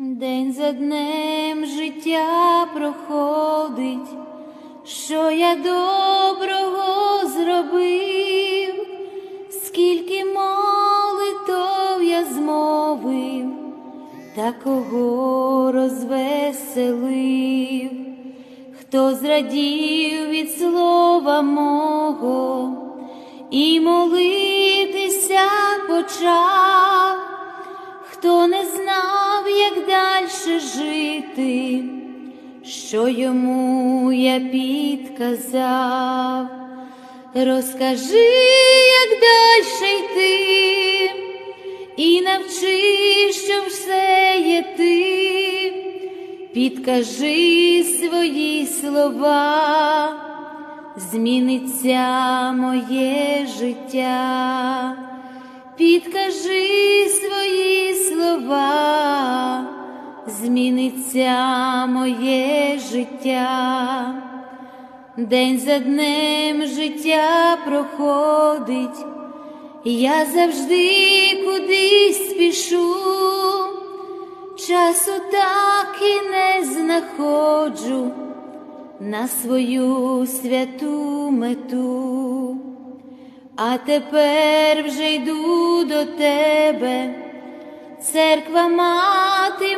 День за днем життя проходить, що я доброго зробив, скільки молитов я змовив, та кого розвеселив, хто зрадів від слова мого? І молитися почав хто не знав, як дальше жити, що йому я підказав, розкажи, як дальше йти, і навчи, що все є ти, підкажи свої слова, зміниться моє життя. Підкажи свої зміниться моє життя, день за днем життя проходить, я завжди кудись спішу, часу так і не знаходжу на свою святу мету. А тепер вже йду до тебе, церква мати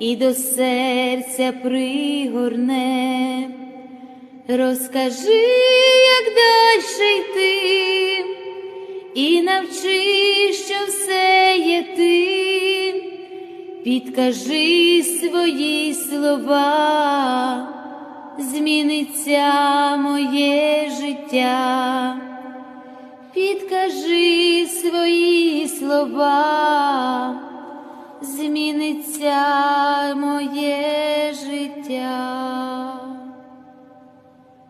і до серця пригорне. Розкажи, як дальше йти, і навчи, що все є ти. Підкажи свої слова, зміниться моє життя, підкажи свої слова, зміниться моє життя.